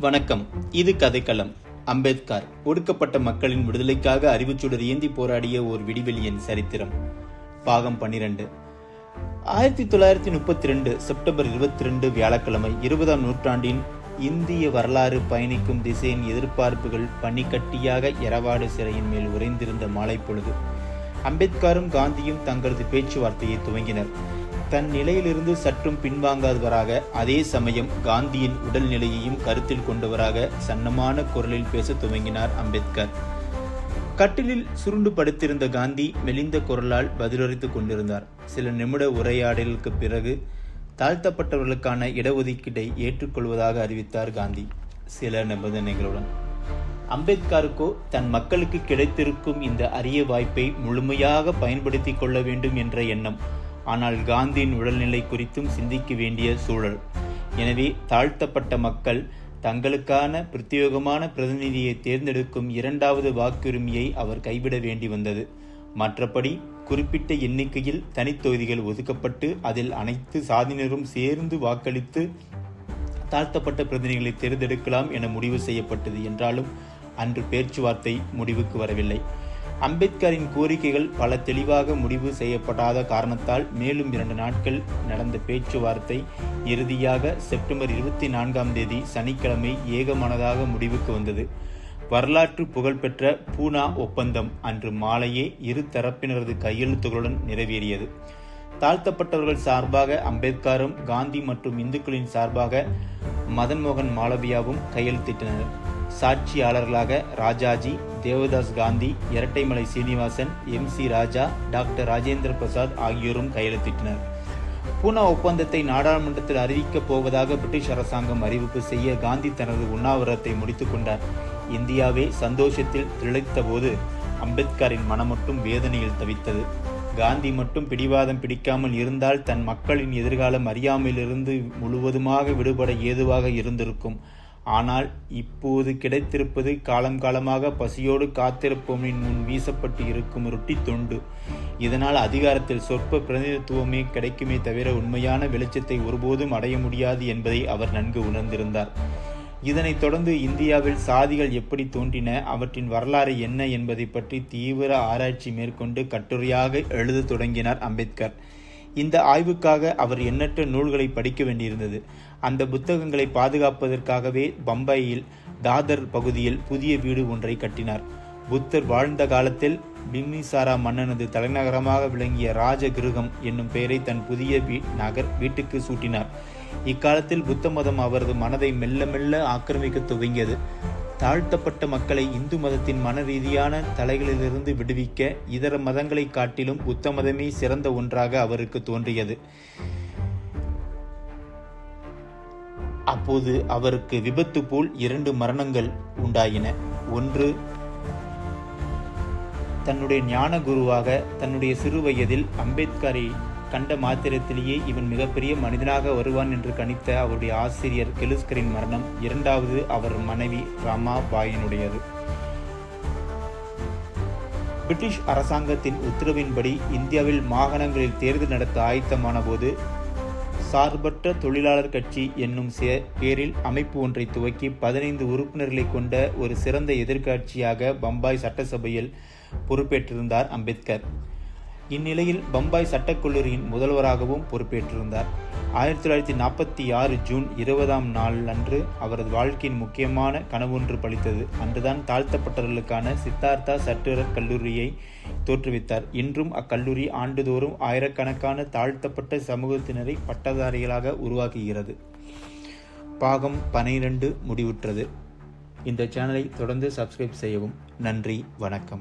வணக்கம். இது கதைக்களம். அம்பேத்கர் ஒடுக்கப்பட்ட மக்களின் விடுதலைக்காக அறிவுச்சுடர் ஏந்தி போராடிய ஓர் விடிவெளியின் சரித்திரம். பாகம் பன்னிரண்டு. ஆயிரத்தி தொள்ளாயிரத்தி முப்பத்தி ரெண்டு செப்டம்பர் இருபத்தி ரெண்டு வியாழக்கிழமை இருபதாம் நூற்றாண்டின் இந்திய வரலாறு பயணிக்கும் திசையின் எதிர்பார்ப்புகள் பனிக்கட்டியாக எரவாடு சிறையின் மேல் உறைந்திருந்த மாலை பொழுது அம்பேத்கரும் காந்தியும் தங்களது பேச்சுவார்த்தையை துவங்கினர். தன் நிலையிலிருந்து சற்றும் பின்வாங்காதவராக அதே சமயம் காந்தியின் உடல்நிலையையும் கருத்தில் கொண்டவராக சன்னமான குரலில் பேச துவங்கினார் அம்பேத்கர். கட்டிலில் சுருண்டு படுத்திருந்த காந்தி மெலிந்த குரலால் பதிலளித்துக் கொண்டிருந்தார். சில நிமிட உரையாடலுக்கு பிறகு தாழ்த்தப்பட்டவர்களுக்கான இடஒதுக்கீட்டை ஏற்றுக்கொள்வதாக அறிவித்தார் காந்தி. சில நிபந்தனைகளுடன் அம்பேத்கருக்கோ தன் மக்களுக்கு கிடைத்திருக்கும் இந்த அரிய வாய்ப்பை முழுமையாக பயன்படுத்திக் கொள்ள வேண்டும் என்ற எண்ணம் ஆனால் காந்தியின் உடல்நிலை குறித்தும் சிந்திக்க வேண்டிய சூழல். எனவே தாழ்த்தப்பட்ட மக்கள் தங்களுக்கான பிரத்யேகமான பிரதிநிதியை தேர்ந்தெடுக்கும் இரண்டாவது வாக்குரிமையை அவர் கைவிட வேண்டி வந்தது. மற்றபடி குறிப்பிட்ட எண்ணிக்கையில் தனித்தொகுதிகள் ஒதுக்கப்பட்டு அதில் அனைத்து சாதியினரும் சேர்ந்து வாக்களித்து தாழ்த்தப்பட்ட பிரதிநிதிகளை தேர்ந்தெடுக்கலாம் என முடிவு செய்யப்பட்டது என்றாலும் அன்று பேச்சுவார்த்தை முடிவுக்கு வரவில்லை. அம்பேத்கரின் கோரிக்கைகள் பல தெளிவாக முடிவு செய்யப்படாத காரணத்தால் மேலும் இரண்டு நாட்கள் நடந்த பேச்சுவார்த்தை இறுதியாக செப்டம்பர் இருபத்தி நான்காம் தேதி சனிக்கிழமை ஏகமனதாக முடிவுக்கு வந்தது. வரலாற்று புகழ்பெற்ற பூனா ஒப்பந்தம் அன்று மாலையே இரு தரப்பினரது கையெழுத்துகளுடன் நிறைவேறியது. தாழ்த்தப்பட்டவர்கள் சார்பாக அம்பேத்கரும் காந்தி மற்றும் இந்துக்களின் சார்பாக மதன்மோகன் மாலவியாவும் மாளவியாவும் கையெழுத்திட்டனர். சாட்சியாளர்களாக Rajaji Devdas Gandhi Rettaimalai Srinivasan M C Raja doctor Rajendra Prasad ஆகியோரும் கையெழுத்திட்டனர். பூனா ஒப்பந்தத்தை நாடாளுமன்றத்தில் அறிவிக்கப் போவதாக பிரிட்டிஷ் அரசாங்கம் அறிவிப்பு செய்ய காந்தி தனது உண்ணாவிரத்தை முடித்துக் கொண்டார். இந்தியாவே சந்தோஷத்தில் திளைத்த போது அம்பேத்கரின் மனம் மட்டும் வேதனையில் தவித்தது. காந்தி மட்டும் பிடிவாதம் பிடிக்காமல் இருந்தால் தன் மக்களின் எதிர்காலம் அறியாமையிலிருந்து முழுவதுமாக விடுபட ஏதுவாக இருந்திருக்கும். ஆனால் இப்போது கிடைத்திருப்பது காலம் காலமாக பசியோடு காத்திருப்போமின் முன் வீசப்பட்டு இருக்கும் ரொட்டி தொண்டு. இதனால் அதிகாரத்தில் சொற்ப பிரதிநிதித்துவமே கிடைக்குமே தவிர உண்மையான வெளிச்சத்தை ஒருபோதும் அடைய முடியாது என்பதை அவர் நன்கு உணர்ந்திருந்தார். இதனைத் தொடர்ந்து இந்தியாவில் சாதிகள் எப்படி தோன்றின அவற்றின் வரலாறு என்ன என்பதை பற்றி தீவிர ஆராய்ச்சி மேற்கொண்டு கட்டுரையாக எழுத தொடங்கினார் அம்பேத்கர். இந்த ஆய்வுக்காக அவர் எண்ணற்ற நூல்களை படிக்க வேண்டியிருந்தது. அந்த புத்தகங்களை பாதுகாப்பதற்காகவே பம்பாயில் தாதர் பகுதியில் புதிய வீடு ஒன்றை கட்டினார். புத்தர் வாழ்ந்த காலத்தில் பிம்னிசாரா மன்னனது தலைநகரமாக விளங்கிய ராஜகிருகம் என்னும் பெயரை தன் புதிய வீ நகர் வீட்டுக்கு சூட்டினார். இக்காலத்தில் புத்த மதம் அவரது மனதை மெல்ல மெல்ல ஆக்கிரமிக்க துவங்கியது. தாழ்த்தப்பட்ட மக்களை இந்து மதத்தின் மன ரீதியான தலைகளிலிருந்து விடுவிக்க இதர மதங்களை காட்டிலும் புத்த மதமே சிறந்த ஒன்றாக அவருக்கு தோன்றியது. அப்போது அவருக்கு விபத்து போல் இரண்டு மரணங்கள் உண்டாயின. ஒன்று தன்னுடைய ஞான குருவாக தன்னுடைய சிறு வயதில் அம்பேத்கரை கண்ட மாத்திரத்திலேயே இவன் மிகப்பெரிய மனிதனாக வருவான் என்று கணித்த அவருடைய ஆசிரியர் கெலுஸ்கரின் மரணம் இரண்டாவது அவர் மனைவி ராமா பாயினுடையது. பிரிட்டிஷ் அரசாங்கத்தின் உத்தரவின்படி இந்தியாவில் மாகாணங்களில் தேர்தல் நடத்த ஆயத்தமான போது சார்பற்ற தொழிலாளர் கட்சி என்னும் பேரில் அமைப்பு ஒன்றை துவக்கி பதினைந்து உறுப்பினர்களை கொண்ட ஒரு சிறந்த எதிர்க்கட்சியாக பம்பாய் சட்டசபையில் பொறுப்பேற்றிருந்தார் அம்பேத்கர். இந்நிலையில் பம்பாய் சட்டக்கல்லூரியின் முதல்வராகவும் பொறுப்பேற்றிருந்தார். ஆயிரத்தி தொள்ளாயிரத்தி நாற்பத்தி ஆறு ஜூன் இருபதாம் நாள் அன்று அவரது வாழ்க்கையின் முக்கியமான கனவொன்று பளித்தது அன்றுதான் தாழ்த்தப்பட்டவர்களுக்கான சித்தார்த்தா சட்டுர கல்லூரியை தோற்றுவித்தார். இன்றும் அக்கல்லூரி ஆண்டுதோறும் ஆயிரக்கணக்கான தாழ்த்தப்பட்ட சமூகத்தினரை பட்டதாரிகளாக உருவாக்குகிறது. பாகம் பனிரெண்டு முடிவுற்றது. இந்த சேனலை தொடர்ந்து சப்ஸ்கிரைப் செய்யவும். நன்றி வணக்கம்.